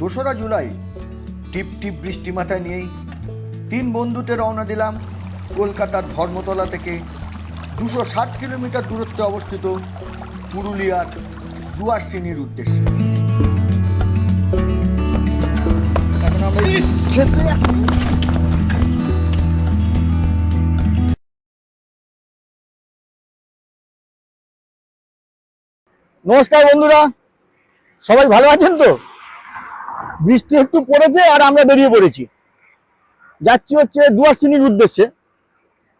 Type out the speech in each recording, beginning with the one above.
দোসরা জুলাই, টিপ টিপ বৃষ্টি মাথায় নিয়েই তিন বন্ধুতে রওনা দিলাম কলকাতার ধর্মতলা থেকে। দুশো ষাট কিলোমিটার দূরত্বে অবস্থিত পুরুলিয়ার দুয়ারসিনির উদ্দেশ্যে। নমস্কার বন্ধুরা। সবাই ভালো আছেন তো? বৃষ্টি একটু পড়েছে আর আমরা বেরিয়ে পড়েছি। যাচ্ছি হচ্ছে দুয়ারসিনির উদ্দেশ্যে।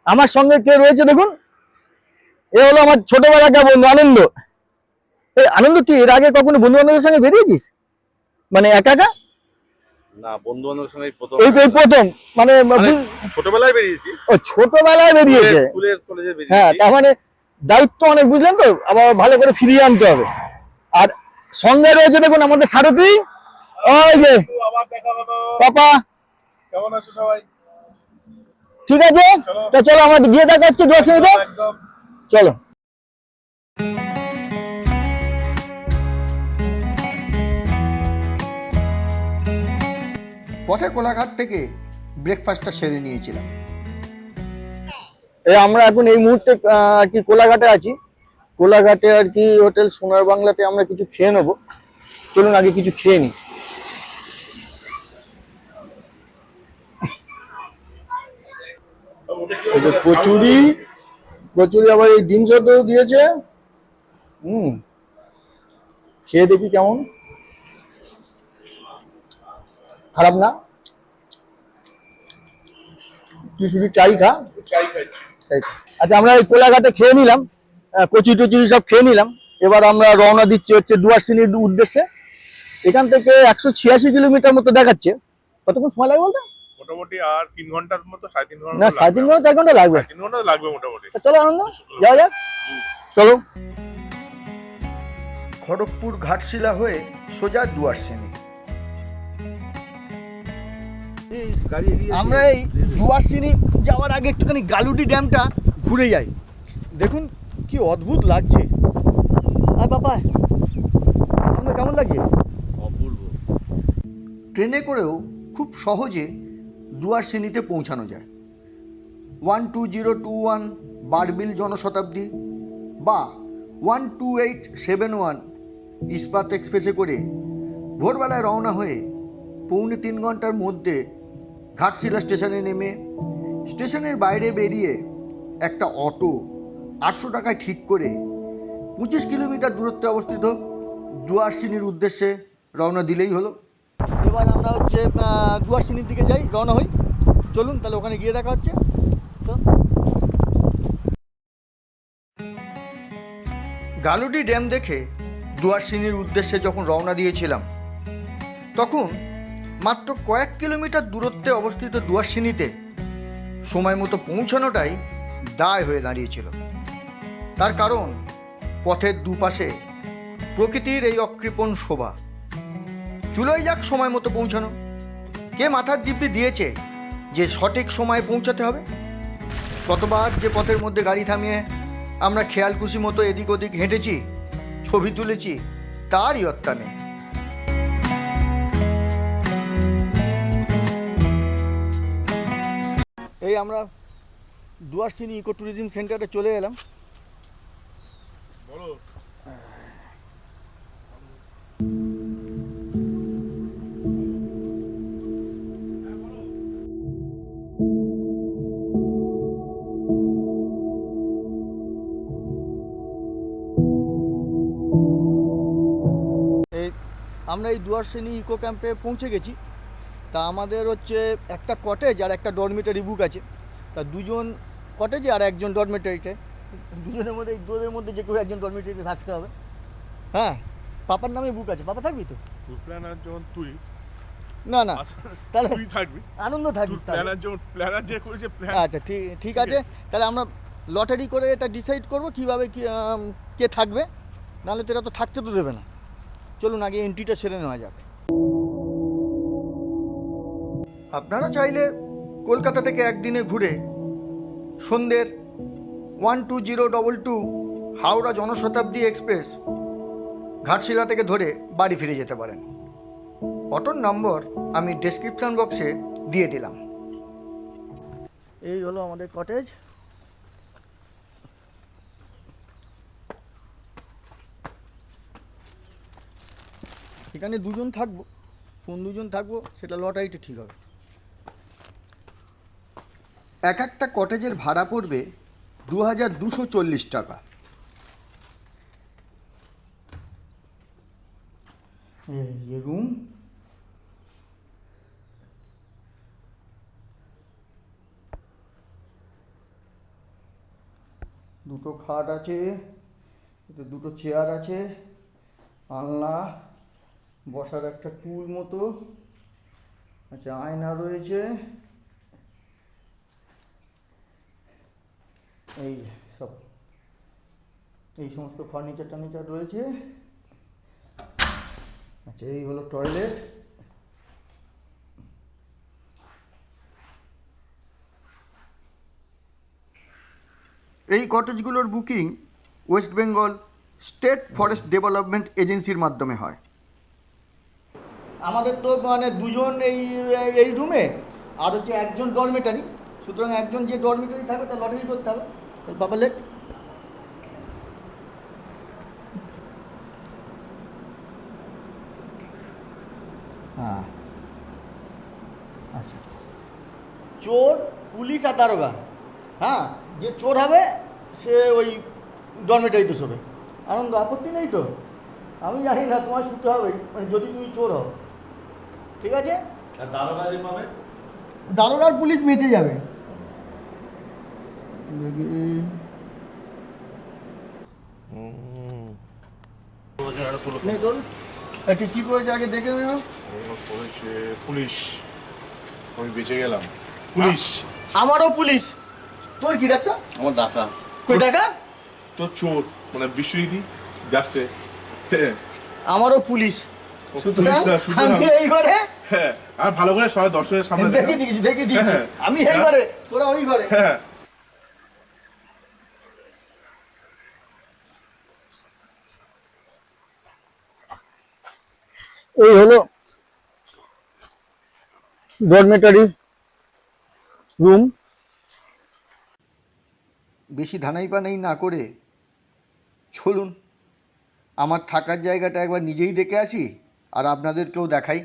আমার সঙ্গে কে রয়েছে দেখুন? এ হলো আমার ছোটবেলাকার বন্ধু আনন্দ। এই আনন্দ তুই এর আগে কখনো বন্ধু বান্ধবের সঙ্গে বেরিয়েছিস? মানে একা একা? না বন্ধু বান্ধবের সঙ্গে এই প্রথম এই এই প্রথম মানে মানে ছোটবেলায় বেরিয়েছি। ও ছোটবেলায় বেরিয়েছে। হ্যাঁ তার মানে দায়িত্ব অনেক বুঝলেন তো? আবার ভালো করে ফিরিয়ে আনতে হবে। আর সঙ্গে রয়েছে দেখুন আমাদের সারথি। ওই যে আবার দেখা হলো পাপা। কেমন আছো সবাই? ঠিক আছে? তা চলো আমরা গিয়ে দেখা হচ্ছে দশ মিনিটে চলো। পথে কোলাঘাট থেকে ব্রেকফাস্টটা সেরে নিয়েছিলাম। এই আমরা এখন এই মুহূর্তে আর কি কোলাঘাটে আছি? কোলাঘাটে আর কি হোটেল সোনার বাংলাতে আমরা কিছু খেয়ে নেব। চলুন আগে কিছু খেয়ে নিই। কচুরি কচুরি আবার এই ডিম সেদ্ধ দিয়েছে। হুম খেয়ে দেখি কেমন। খারাপ না? তুই শুধু চাই খা। আচ্ছা আমরা এই কোলাঘাটে খেয়ে নিলাম। কচি টচুরি সব খেয়ে নিলাম। এবার আমরা রওনা দিচ্ছি হচ্ছে দুয়ারসিনির উদ্দেশ্যে। এখান থেকে একশো ছিয়াশি কিলোমিটার মতো দেখাচ্ছে। কতক্ষণ সময় লাগবে বলতো? মোটামুটি আর তিন ঘণ্টার মতো সাড়ে তিন ঘণ্টা না সাড়ে তিন ঘণ্টা চার ঘণ্টা লাগবে। তিন ঘণ্টা লাগবে মোটামুটি। চলো আনন্দ যাওয়া যাক। চলো। খড়গপুর ঘাটশিলা হয়ে সোজা দুয়ারসিনি আমরা এই দুয়ারসিনি যাওয়ার আগে একটুখানি গালুডি ড্যামটা ঘুরে যাই। দেখুন কি অদ্ভুত লাগছে? আর বাবা আপনার কেমন লাগছে? অপূর্ব। ট্রেনে করেও খুব সহজে দুয়ার শ্রেণীতে পৌঁছানো যায়। One two zero two one Barbil Janshatabdi বা one two eight seven one Ispat এক্সপ্রেসে করে ভোরবেলায় রওনা হয়ে পৌনে তিন ঘণ্টার মধ্যে ঘাটশিলা স্টেশনে নেমে স্টেশনের বাইরে বেরিয়ে একটা অটো আটশো টাকায় ঠিক করে পঁচিশ কিলোমিটার দূরত্বে অবস্থিত দুয়ারসিনির উদ্দেশ্যে রওনা দিলেই হলো। এবার আমরা হচ্ছে দুয়ারসিনির দিকে যাই, রওনা হই। চলুন, তাহলে ওখানে গিয়ে দেখা হচ্ছে। গালুডি ড্যাম দেখে দুয়ারসিনির উদ্দেশ্যে যখন রওনা দিয়েছিলাম, তখন মাত্র কয়েক কিলোমিটার দূরত্বে অবস্থিত দুয়ারসিনিতে সময় মতো পৌঁছানোটাই দায় হয়ে দাঁড়িয়েছিল। তার কারণ, পথের দুপাশে প্রকৃতির এই অকৃপণ শোভা। চুলোই যাক সময় মতো পৌঁছানো। কে মাথার দিব্যি দিয়েছে যে সঠিক সময়ে পৌঁছাতে হবে? কতবার যে পথের মধ্যে গাড়ি থামিয়ে আমরা খেয়াল খুশি মতো এদিক ওদিক হেঁটেছি, ছবি তুলেছি, তারই অত্যা নেই এই আমরা দুয়ারসিনি ইকো ট্যুরিজম সেন্টারে চলে এলাম বলো এই আমরা এই দুয়ারসেনি ইকো ক্যাম্পে পৌঁছে গেছি। তা আমাদের হচ্ছে একটা কটেজ আর একটা ডরমিটারি বুক আছে। তা দুজন কটেজে আর একজন ডরমিটারিতে দুজনের মধ্যে এই দুজনের মধ্যে যে কেউ একজন ডরমিটারিতে থাকতে হবে। হ্যাঁ? পাপার নামে বুক আছে পাপা থাকবি তো? ট্যুর প্ল্যানার যখন তুই না না তাহলে তুই থাকবি। আনন্দ থাকিস প্ল্যানার যখন প্ল্যানার যে করেছে প্ল্যান আচ্ছা ঠিক ঠিক আছে। তাহলে আমরা লটারি করে এটা ডিসাইড করব কীভাবে কি কে থাকবে। নাহলে তো এরা তো থাকতে তো দেবে না। চলুন আগে এন্ট্রিটা সেরে নেওয়া যাক। আপনারা চাইলে কলকাতা থেকে একদিনে ঘুরে সন্ধ্যের one two zero double two Howrah Janshatabdi express Ghatshila থেকে ধরে বাড়ি ফিরে যেতে পারেন। অটোর নম্বর আমি ডেসক্রিপশন বক্সে দিয়ে দিলাম। এই হলো আমাদের কটেজ এখানে দুজন থাকব। কোন দুজন থাকব, সেটা লটারিতে ঠিক হবে। এক একটা কটেজের ভাড়া পড়বে দু হাজার দুশো চল্লিশ টাকা। যে রুম দুটো খাট আছে দুটো চেয়ার আছে, আলনা, বসার একটা টুল মতো আচ্ছা আয়না রয়েছে। এই সব, এই সমস্ত ফার্নিচার টার্নিচার রয়েছে। এই হলো টয়লেট এই কটেজগুলোর booking West Bengal state forest development এজেন্সির মাধ্যমে হয়। আমাদের তো মানে দুজন এই এই রুমে আর হচ্ছে একজন ডরমেটারি সুতরাং একজন যে ডরমেটারি থাকবে তার লটারি করতে হবে। বাবা লেট হ্যাঁ আচ্ছা চোর পুলিশ আর দারোগা। হ্যাঁ যে চোর হবে সে ওই ডরমেটারিতে শোবে। আনন্দ আপত্তি নেই তো? আমি জানি না তোমার শুতে হবে। মানে যদি তুমি চোর হও। ঠিক আছে? আর দারোগা যে পাবে? দারোগার পুলিশ বেঁচে যাবে। কি করেছে? আগে দেখে নেব করেছে পুলিশ। আমি বেঁচে গেলাম। পুলিশ। আমারও পুলিশ। তোর কি ডাক্তার? আমার ডাকা কই টাকা তো চোর মানে বিশ্বজিৎ যাচ্ছে আমারও পুলিশ। ও সুতরাং পুলিশ না, সুতরাং- আমি এই ঘরে হ্যাঁ আর ভালো করে সবাই দর্শকের সামনে দেখে দেখো। দিয়েছি দেখে দিয়েছি হ্যাঁ। আমি এই। ঘরে তোরা ওই ঘরে। হ্যাঁ এই হলো ডরমেটারি রুম। বেশি ধানাই পানাই না করে চলুন। আমার থাকার জায়গাটা একবার নিজেই দেখে আসি আর আপনাদেরকেও দেখাই।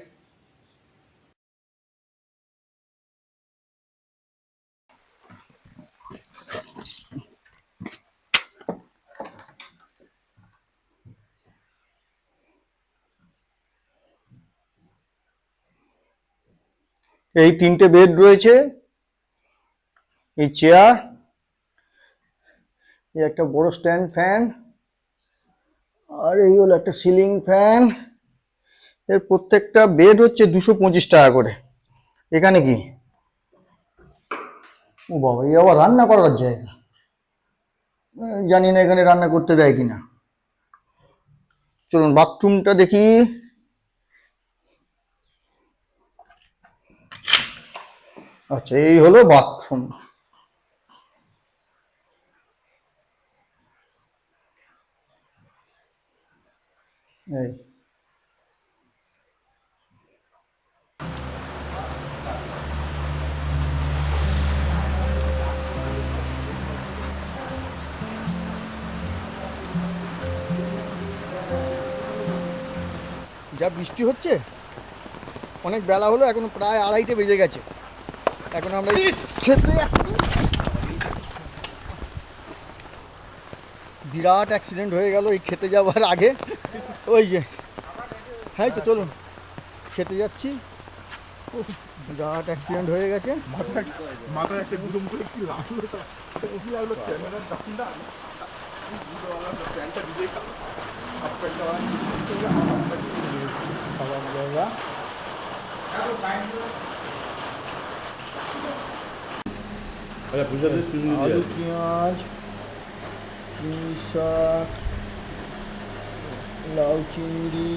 এই তিনটে বেড রয়েছে। এই চেয়ার এই একটা বড় স্ট্যান্ড ফ্যান আর এই হলো একটা সিলিং ফ্যান এর প্রত্যেকটা বেড হচ্ছে দুশো পঁচিশ টাকা করে। এখানে কি? ও বাবা, এই আবার রান্না করার জায়গা। জানি না এখানে রান্না করতে দেয় কিনা। চলুন বাথরুমটা দেখি। আচ্ছা এই হলো বাথরুম এই। যা বৃষ্টি হচ্ছে, অনেক বেলা হলো, এখন প্রায় আড়াইটে বেজে গেছে। এখন আমরা খেতে বিরাট অ্যাক্সিডেন্ট হয়ে গেল এই খেতে যাওয়ার আগে। ওই যে হ্যাঁ এই তো চলুন খেতে যাচ্ছি উফ, বিরাট অ্যাক্সিডেন্ট হয়ে গেছে মাথায় মাথায় একটা গুদুম করে কি লাগল তো কি লাগল ক্যামেরার ডাকুনটা প্যান্টটা ভিজে গেল হাফ প্যান্টটা খাবার জায়গা আচ্ছা পুষাদের চিংড়ি আলু পেঁয়াজ চিংড়ি শাক লাউ চিংড়ি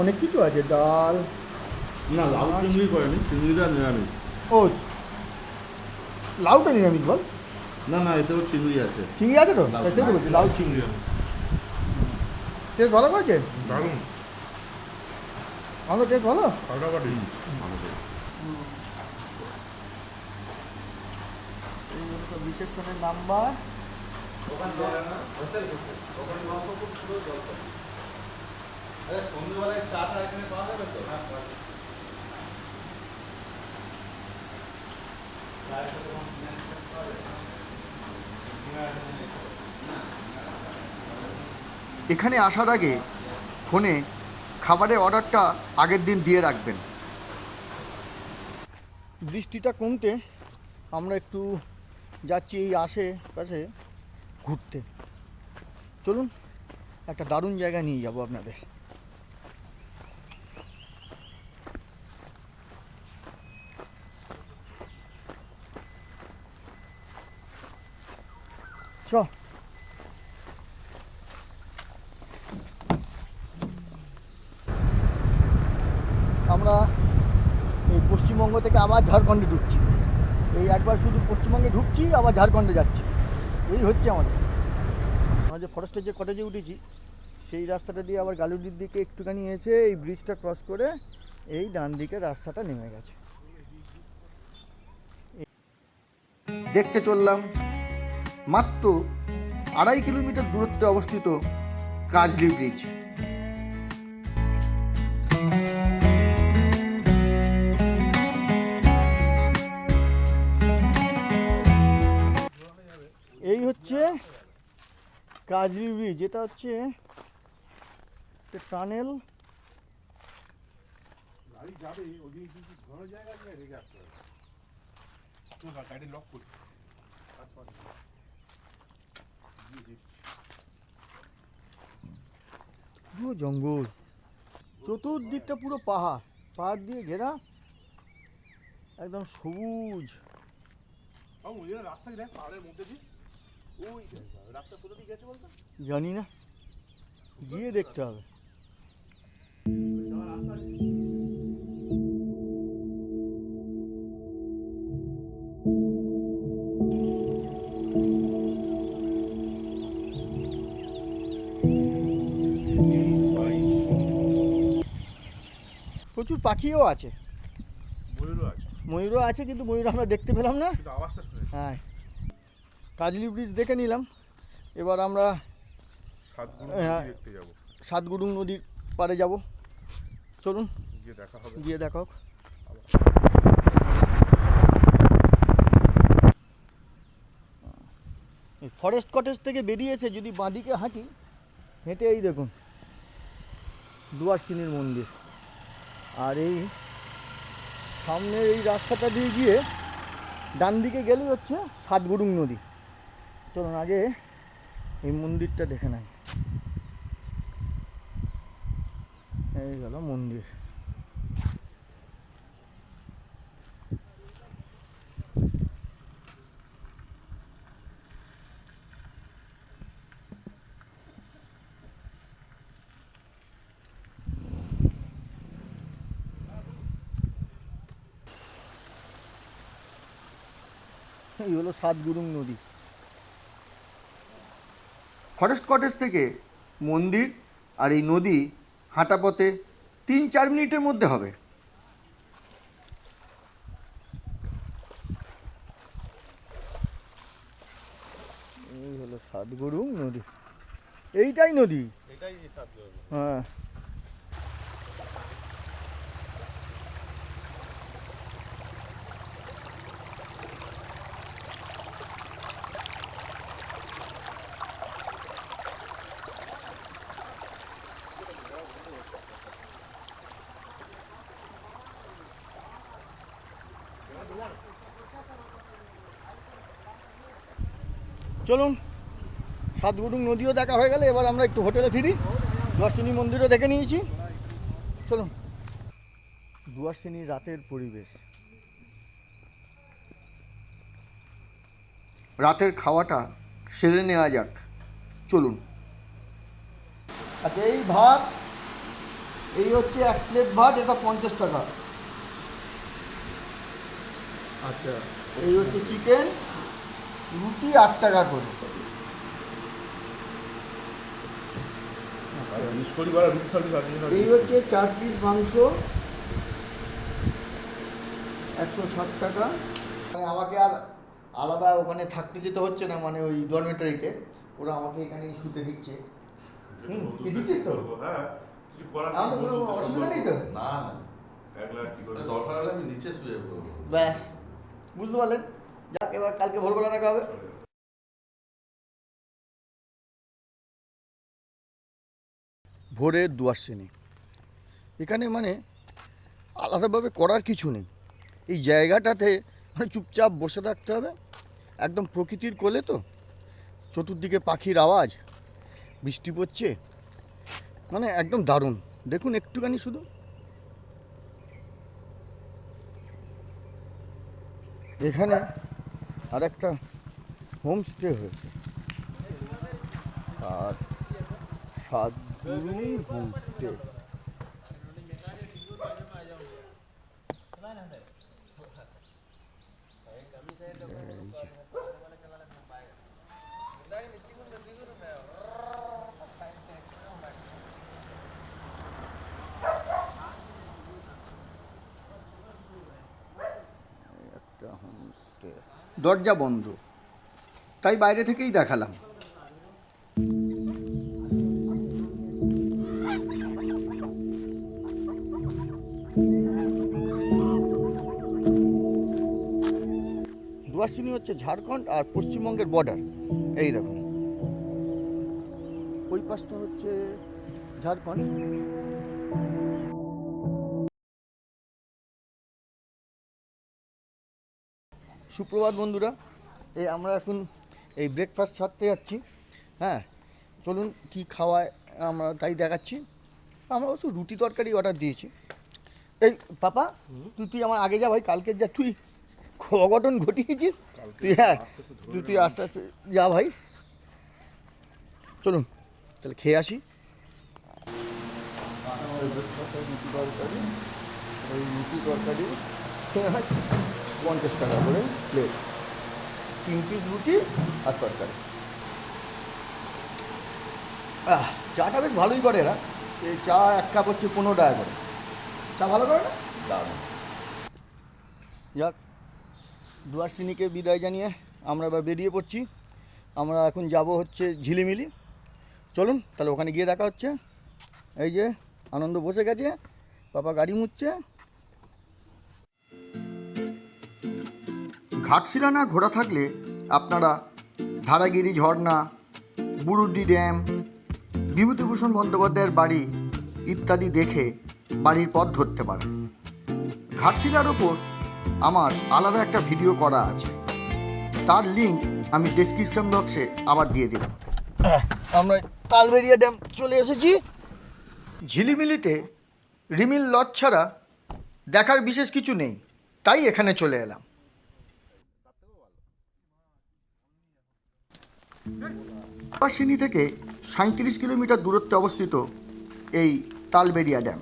অনেক কিছু আছে ডাল। না লাউ চিংড়ি করেনি চিংড়িটা নিরামিষ। ও লাউটা নিরামিষ বল? না না এতেও চিংড়ি আছে। চিংড়ি আছে তো? লাউ তাই তো বলছি লাউ চিংড়ি। টেস্ট ভালো করেছে? দারুণ। আমাদের টেস্ট ভালো? ফাটাফাটি। আমাদের রিসেপশনের নাম্বার এখানে আসার আগে ফোনে খাবারের অর্ডারটা আগের দিন দিয়ে রাখবেন। বৃষ্টিটা কমতে আমরা একটু যাচ্ছি এই আশে পাশে ঘুরতে। চলুন, একটা দারুণ জায়গা নিয়ে যাব আপনাদের। চ আমরা এই পশ্চিমবঙ্গ থেকে আবার ঝাড়খণ্ডে ঢুকছি। এই একবার শুধু পশ্চিমবঙ্গে ঢুকছি, আবার ঝাড়খণ্ডে যাচ্ছি। এই হচ্ছে আমাদের। আমরা যে ফরেস্টের যে কটেজে উঠেছি, সেই রাস্তাটা দিয়ে আবার গালুডির দিকে একটুখানি এসে এই ব্রিজটা ক্রস করে এই ডান দিকে রাস্তাটা নেমে গেছে। দেখতে চললাম মাত্র আড়াই কিলোমিটার দূরত্বে অবস্থিত কাজলি ব্রিজ কাজলি ব্রিজ যেটা হচ্ছে টানেল। গাড়ি যাবে ওদিকে কিন্তু ঘন জায়গা নিয়ে রেখে আসতে হবে। গাড়ি লক করি। কাজ পাচ্ছি না। গিয়ে দেখি। পুরো জঙ্গল চতুর্দিকটা পুরো পাহাড়। পাহাড় দিয়ে ঘেরা একদম সবুজ। রাস্তা দেখ পাহাড়ের মধ্যে দিয়ে। জানি না। গিয়ে দেখতে হবে। প্রচুর পাখিও আছে। ময়ূরও আছে। ময়ূরও আছে কিন্তু ময়ূর আমরা দেখতে পেলাম না। আওয়াজটা হ্যাঁ। কাজলি ব্রিজ দেখে নিলাম। এবার আমরা সাতগুলো হ্যাঁ। সাতগুডুং নদীর পাড়ে যাব। চলুন গিয়ে দেখা হবে। গিয়ে দেখা হোক। ফরেস্ট কটেজ থেকে বেরিয়েছে যদি বাঁদিকে হাঁটি হেঁটে এই দেখুন দুয়ারসিনীর মন্দির। আর এই সামনে এই রাস্তাটা দিয়ে গিয়ে ডান দিকে গেলেই হচ্ছে সাতগুডুং নদী। চলুন আগে এই মন্দিরটা দেখে নেয় এই গেল মন্দির। এই হলো সাতগুরুং নদী। ফরেস্ট কটেজ থেকে মন্দির আর এই নদী হাঁটা পথে তিন চার মিনিটের মধ্যে হবে। এই হলো সাতগুরুং নদী। এইটাই নদী? এটাই হ্যাঁ। চলুন সাতগুরুং নদীও দেখা হয়ে গেলে, এবার আমরা একটু হোটেলে ফিরি। দুয়ারসিনী মন্দিরও দেখে নিয়েছি। চলুন। দুয়ারসিনী রাতের পরিবেশ। রাতের খাওয়াটা সেরে নেওয়া যাক। চলুন। আচ্ছা এই ভাত, এই হচ্ছে এক প্লেট ভাত, এটা পঞ্চাশ টাকা। আচ্ছা এই হচ্ছে চিকেন। রুটি আট টাকা করে। আচ্ছা জিনিস করি বলা রুটি সার্ভিস আছে না এই হচ্ছে চার পিস মাংস একশো ষাট টাকা। মানে আমাকে আর আলাদা ওখানে থাকতে যেতে হচ্ছে না মানে ওই ডরমেটারিতে ওরা আমাকে এখানেই শুতে দিচ্ছে। হুম, কি দিচ্ছিস তো? হ্যাঁ কিছু করার কোনো অসুবিধা নেই তো? না না। দরকার হলে আমি নিচে শুয়ে ব্যাস বুঝতে পারলেন? যাক, এবার কালকে ভোরবেলা দেখা হবে। ভোরের দুয়ার শ্রেণি এখানে মানে আলাদাভাবে করার কিছু নেই। এই জায়গাটাতে মানে চুপচাপ বসে থাকতে হবে। একদম প্রকৃতির কোলে তো। চতুর্দিকে পাখির আওয়াজ, বৃষ্টি পড়ছে। মানে একদম দারুণ। দেখুন একটুখানি শুধু। এখানে আর একটা হোমস্টে হয়েছে। আর সাতগুরু হোমস্টে একটা হোমস্টে দরজা বন্ধ। তাই বাইরে থেকেই দেখালাম। দুয়ারচিনি হচ্ছে ঝাড়খণ্ড আর পশ্চিমবঙ্গের বর্ডার এই দেখুন ওই পাশটা হচ্ছে ঝাড়খণ্ড। সুপ্রভাত বন্ধুরা। এই আমরা এখন এই ব্রেকফাস্ট ছাড়তে যাচ্ছি। হ্যাঁ চলুন কি খাওয়ায় আমরা তাই দেখাচ্ছি। আমরা অবশ্য রুটি তরকারি অর্ডার দিয়েছি। এই পাপা তুই তুই আমার আগে যা ভাই কালকে যা তুই অঘটন ঘটিয়েছিস তুই হ্যাঁ তুই তুই আস্তে আস্তে যা ভাই। চলুন তাহলে খেয়ে আসি। রুটি তরকারি রুটি তরকারি। খেয়ে আছে পঞ্চাশ টাকা করে প্লেট তিন পিস রুটি আর তরকারি। চাটা বেশ ভালোই করে এরা। এই চা এক কাপ হচ্ছে পনেরো টাকা করে। চা ভালো করে না? দারুণ। যাক দুয়ারশ্রেণীকে বিদায় জানিয়ে আমরা এবার বেরিয়ে পড়ছি। আমরা এখন যাব হচ্ছে ঝিলিমিলি। চলুন, তাহলে ওখানে গিয়ে দেখা হচ্ছে। এই যে, আনন্দ বসে গেছে। পাপা গাড়ি মুচ্ছে ঘাটশিলানা ঘোরা থাকলে আপনারা ধারাগিরি ঝর্ণা, বুরুডি ড্যাম, বিভূতিভূষণ বন্দ্যোপাধ্যায়ের বাড়ি ইত্যাদি দেখে বাড়ির পথ ধরতে পারেন। ঘাটশিলার ওপর আমার আলাদা একটা ভিডিও করা আছে। তার লিঙ্ক আমি ডেসক্রিপশন বক্সে আবার দিয়ে দিলাম। আমরা তালবেরিয়া ড্যাম চলে এসেছি। ঝিলিমিলিতে রিমিল লজ ছাড়া দেখার বিশেষ কিছু নেই। তাই এখানে চলে এলাম। সিনি থেকে সাঁত্রিশ কিলোমিটার দূরত্বে অবস্থিত এই তালবেরিয়া ড্যাম।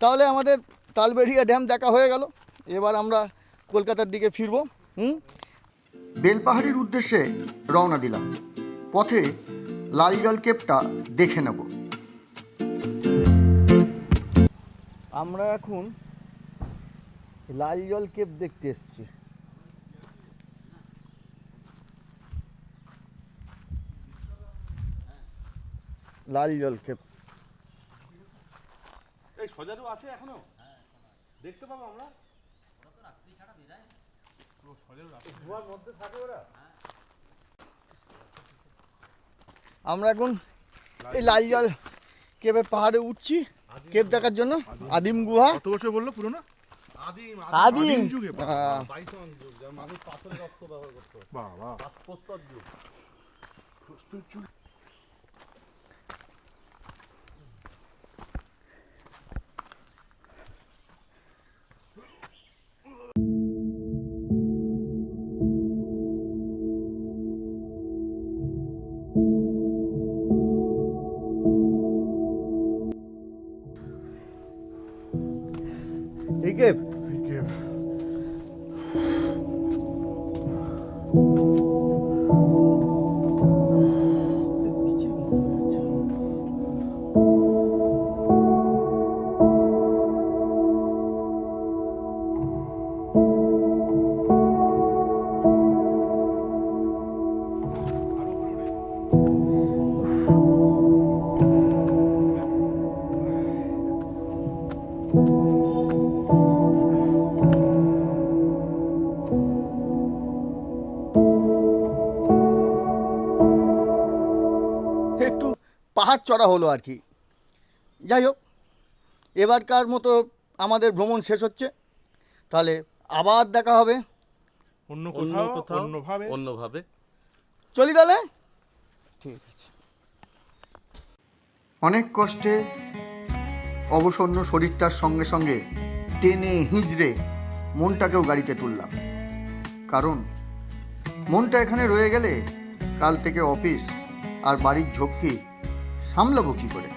তাহলে আমাদের তালবেরিয়া ড্যাম দেখা হয়ে গেল। এবার আমরা কলকাতার দিকে ফিরবো, হুম? বেলপাহাড়ির উদ্দেশ্যে রওনা দিলাম। পথে লালজল কেপটা দেখে নেব। আমরা এখন লাল জল কেপ দেখতে এসেছি। লালজল কেপ। এই সজারু আছে এখনও? দেখতে পাবো আমরা? ও, সজারু আছে। ধোঁয়ার মধ্যে থাকে ওরা? আমরা এখন এই লালজল কেবের পাহাড়ে উঠছি কেব দেখার জন্য। আদিম গুহা। কত বছর বলল পুরোনো? আদিম আদিম। যুগে। বাইসন যুগ যা মানুষ পাথরের রক্ত ব্যবহার করতো। বাবা। প্রস্তর যুগ। প্রস্তুত যুগ চড়া হলো আর কি। যাই হোক এবারকার মতো আমাদের ভ্রমণ শেষ হচ্ছে। তাহলে আবার দেখা হবে। অন্য অন্য কোথাও কোথাও অন্যভাবে। অন্যভাবে। চলি তাহলে? ঠিক আছে। অনেক কষ্টে অবসন্ন শরীরটার সঙ্গে সঙ্গে টেনে হিজড়ে মনটাকেও গাড়িতে তুললাম। কারণ মনটা এখানে রয়ে গেলে কাল থেকে অফিস আর বাড়ির ঝক্কি সামলাবো কী করে?